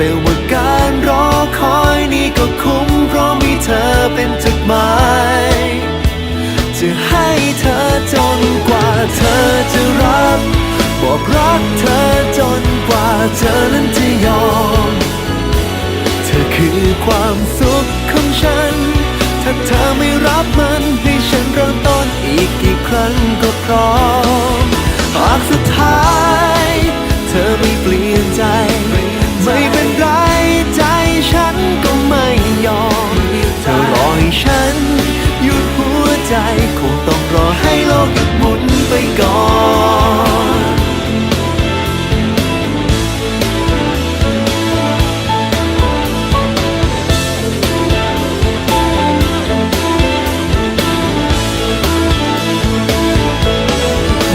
แต่ว่าการรอคอยนี้ก็คุ้มเพราะมีเธอเป็นจุดหมายจะให้เธอจนกว่าเธอจะรับบอกรักเธอจนกว่าเธอนั้นจะยอม เธอคือความสุขของฉัน ถ้าเธอไม่รับมันให้ฉันเริ่มต้นอีกกี่ครั้งก็พร้อม ต้องรอให้โลกหมุนไปก่อน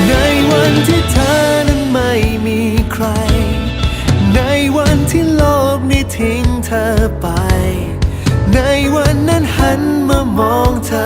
ในวันที่เธอนั้นไม่มีใครในวันที่โลกนี้ทิ้งเธอไป ในวันนั้นหันมามองเธอ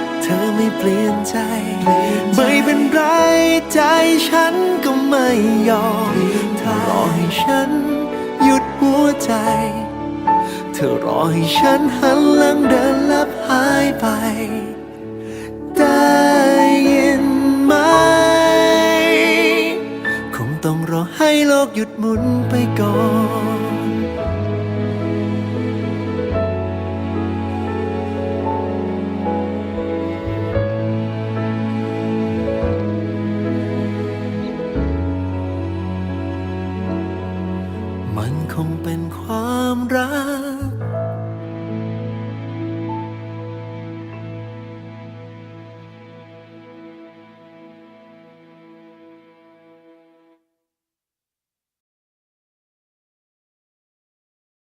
เธอไม่เปลี่ยนใจ ไม่เป็นไรใจฉันก็ไม่ยอมเธอรอให้ฉันหยุดหัวใจ เธอรอให้ฉันหันหลังเดินลับหายไป ได้ยินไหม คงต้องรอให้โลกหยุดหมุนไปก่อน เป็นความรั